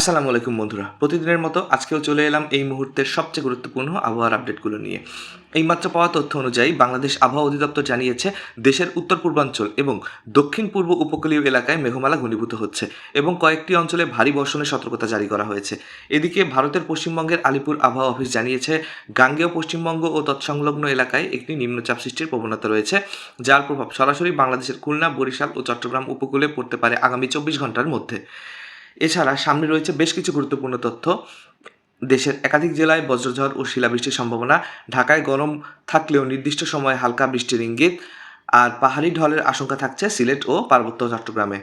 আসসালামু আলাইকুম বন্ধুরা, প্রতিদিনের মতো আজকেও চলে এলাম এই মুহূর্তের সবচেয়ে গুরুত্বপূর্ণ আবহাওয়ার আপডেটগুলো নিয়ে। এইমাত্র পাওয়া তথ্য অনুযায়ী বাংলাদেশ আবহাওয়া অধিদপ্তর জানিয়েছে, দেশের উত্তর পূর্বাঞ্চল এবং দক্ষিণ পূর্ব উপকূলীয় এলাকায় মেঘমালা ঘনীভূত হচ্ছে এবং কয়েকটি অঞ্চলে ভারী বর্ষণের সতর্কতা জারি করা হয়েছে। এদিকে ভারতের পশ্চিমবঙ্গের আলিপুর আবহাওয়া অফিস জানিয়েছে, গাঙ্গেয় পশ্চিমবঙ্গ ও তৎসংলগ্ন এলাকায় একটি নিম্নচাপ সৃষ্টির প্রবণতা রয়েছে, যার প্রভাব সরাসরি বাংলাদেশের খুলনা, বরিশাল ও চট্টগ্রাম উপকূলে পড়তে পারে আগামী চব্বিশ ঘণ্টার মধ্যে। এছাড়া সামনে রয়েছে বেশ কিছু গুরুত্বপূর্ণ তথ্য। দেশের একাধিক জেলায় বজ্রঝড় ও শিলাবৃষ্টির সম্ভাবনা, ঢাকায় গরম থাকলেও নির্দিষ্ট সময়ে হালকা বৃষ্টির ইঙ্গিত, আর পাহাড়ি ঢলের আশঙ্কা থাকছে সিলেট ও পার্বত্য চট্টগ্রামে।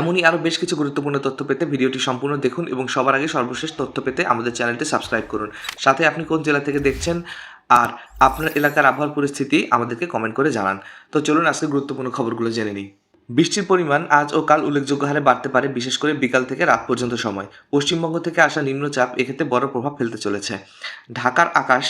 এমনই আরও বেশ কিছু গুরুত্বপূর্ণ তথ্য পেতে ভিডিওটি সম্পূর্ণ দেখুন এবং সবার আগে সর্বশেষ তথ্য পেতে আমাদের চ্যানেলটি সাবস্ক্রাইব করুন। সাথে আপনি কোন জেলা থেকে দেখছেন আর আপনার এলাকার আবহাওয়ার পরিস্থিতি আমাদেরকে কমেন্ট করে জানান। তো চলুন আজকে গুরুত্বপূর্ণ খবরগুলো জেনে নিই। বৃষ্টির পরিমাণ আজ ও কাল উল্লেখযোগ্য হারে বাড়তে পারে, বিশেষ করে বিকাল থেকে রাত পর্যন্ত সময়। পশ্চিমবঙ্গ থেকে আসা নিম্নচাপ এক্ষেত্রে বড় প্রভাব ফেলতে চলেছে। ঢাকার আকাশ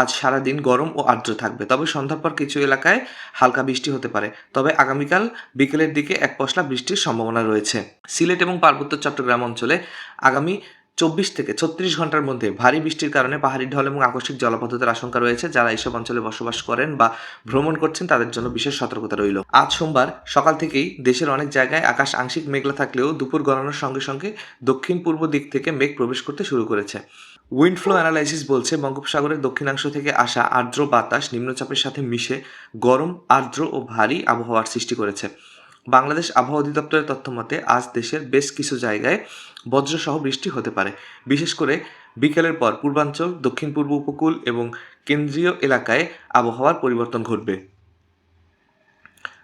আজ সারাদিন গরম ও আর্দ্র থাকবে, তবে সন্ধ্যার পর কিছু এলাকায় হালকা বৃষ্টি হতে পারে। তবে আগামীকাল বিকেলের দিকে এক পশলা বৃষ্টির সম্ভাবনা রয়েছে। সিলেট এবং পার্বত্য চট্টগ্রাম অঞ্চলে আগামী চব্বিশ থেকে ছত্রিশ ঘণ্টার মধ্যে ভারী বৃষ্টির কারণে পাহাড়ি ঢল এবং আকস্মিক জলবদ্ধতার আশঙ্কা রয়েছে। যারা এইসব অঞ্চলে বসবাস করেন বা ভ্রমণ করছেন, তাদের জন্য বিশেষ সতর্কতা রইল। আজ সোমবার সকাল থেকেই দেশের অনেক জায়গায় আকাশ আংশিক মেঘলা থাকলেও দুপুর গড়ানোর সঙ্গে সঙ্গে দক্ষিণ পূর্ব দিক থেকে মেঘ প্রবেশ করতে শুরু করেছে। উইন্ড ফ্লো অ্যানালাইসিস বলছে, বঙ্গোপসাগরের দক্ষিণাংশ থেকে আসা আর্দ্র বাতাস নিম্নচাপের সাথে মিশে গরম, আর্দ্র ও ভারী আবহাওয়ার সৃষ্টি করেছে। বাংলাদেশ আবহাওয়া অধিদপ্তরের তথ্য মতে, আজ দেশের বেশ কিছু জায়গায় বজ্রসহ বৃষ্টি হতে পারে। বিশেষ করে বিকেলের পর পূর্বাঞ্চল দক্ষিণ পূর্ব উপকূল এবং কেন্দ্রীয় এলাকায় আবহাওয়ার পরিবর্তন ঘটবে।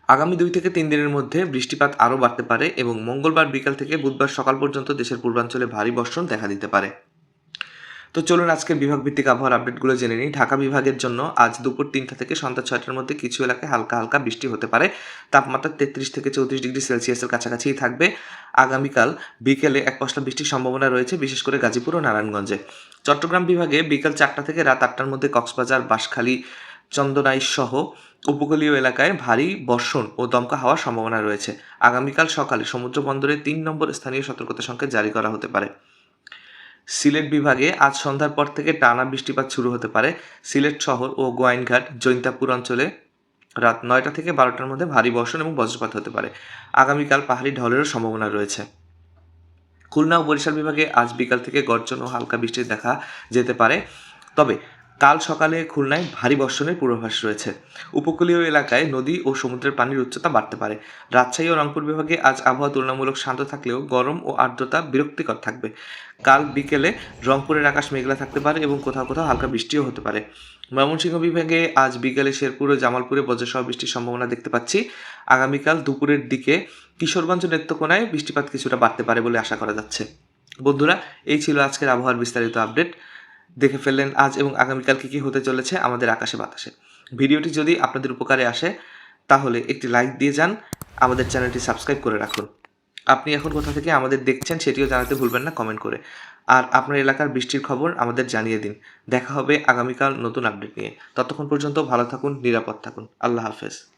আগামী দুই থেকে তিন দিনের মধ্যে বৃষ্টিপাত আরও বাড়তে পারে এবং মঙ্গলবার বিকাল থেকে বুধবার সকাল পর্যন্ত দেশের পূর্বাঞ্চলে ভারী বর্ষণ দেখা দিতে পারে। তো চলুন আজকের বিভাগ ভিত্তিক আবহাওয়ার আপডেটগুলো জেনে নিই। ঢাকা বিভাগের জন্য আজ দুপুর তিনটা থেকে সন্ধ্যা ছয়টার মধ্যে কিছু এলাকায় হালকা হালকা বৃষ্টি হতে পারে। তাপমাত্রা তেত্রিশ থেকে চৌত্রিশ ডিগ্রি সেলসিয়াসের কাছাকাছিই থাকবে। আগামীকাল বিকেলে এক পশলা বৃষ্টির সম্ভাবনা রয়েছে, বিশেষ করে গাজীপুর ও নারায়ণগঞ্জে। চট্টগ্রাম বিভাগে বিকাল চারটা থেকে রাত আটটার মধ্যে কক্সবাজার, বাঁশখালী, চন্দনাইশ সহ উপকূলীয় এলাকায় ভারী বর্ষণ ও দমকা হওয়ার সম্ভাবনা রয়েছে। আগামীকাল সকালে সমুদ্র বন্দরে তিন নম্বর স্থানীয় সতর্কতা সংকেত জারি করা হতে পারে। সিলেট বিভাগে আজ সন্ধ্যার পর থেকে টানা বৃষ্টিপাত শুরু হতে পারে। সিলেট শহর ও গোয়াইনঘাট, জৈন্তাপুর অঞ্চলে রাত নয়টা থেকে বারোটার মধ্যে ভারী বর্ষণ এবং বজ্রপাত হতে পারে। আগামীকাল পাহাড়ি ঢলেরও সম্ভাবনা রয়েছে। খুলনা ও বরিশাল বিভাগে আজ বিকাল থেকে গর্জন ও হালকা বৃষ্টি দেখা যেতে পারে। তবে কাল সকালে খুলনায় ভারী বর্ষণের পূর্বাভাস রয়েছে। উপকূলীয় এলাকায় নদী ও সমুদ্রের পানির উচ্চতা বাড়তে পারে। রাজশাহী ও রংপুর বিভাগে আজ আবহাওয়া তুলনামূলক শান্ত থাকলেও গরম ও আর্দ্রতা বিরক্তিকর থাকবে। কাল বিকেলে রংপুরের আকাশ মেঘলা থাকতে পারে এবং কোথাও কোথাও হালকা বৃষ্টিও হতে পারে। ময়মনসিংহ বিভাগে আজ বিকেলে শেরপুর ও জামালপুরে বজ্রসহ বৃষ্টির সম্ভাবনা দেখতে পাচ্ছি। আগামীকাল দুপুরের দিকে কিশোরগঞ্জ নেত্রকোনায় বৃষ্টিপাত কিছুটা বাড়তে পারে বলে আশা করা যাচ্ছে। বন্ধুরা, এই ছিল আজকের আবহাওয়ার বিস্তারিত আপডেট। দেখে ফেললেন আজ এবং আগামীকাল কী কী হতে চলেছে আমাদের আকাশে বাতাসে। ভিডিওটি যদি আপনাদের উপকারে আসে, তাহলে একটি লাইক দিয়ে যান, আমাদের চ্যানেলটি সাবস্ক্রাইব করে রাখুন। আপনি এখন কোথা থেকে আমাদের দেখছেন সেটিও জানাতে ভুলবেন না কমেন্ট করে। আর আপনার এলাকার বৃষ্টির খবর আমাদের জানিয়ে দিন। দেখা হবে আগামীকাল নতুন আপডেট নিয়ে। ততক্ষণ পর্যন্ত ভালো থাকুন, নিরাপদ থাকুন। আল্লাহ হাফেজ।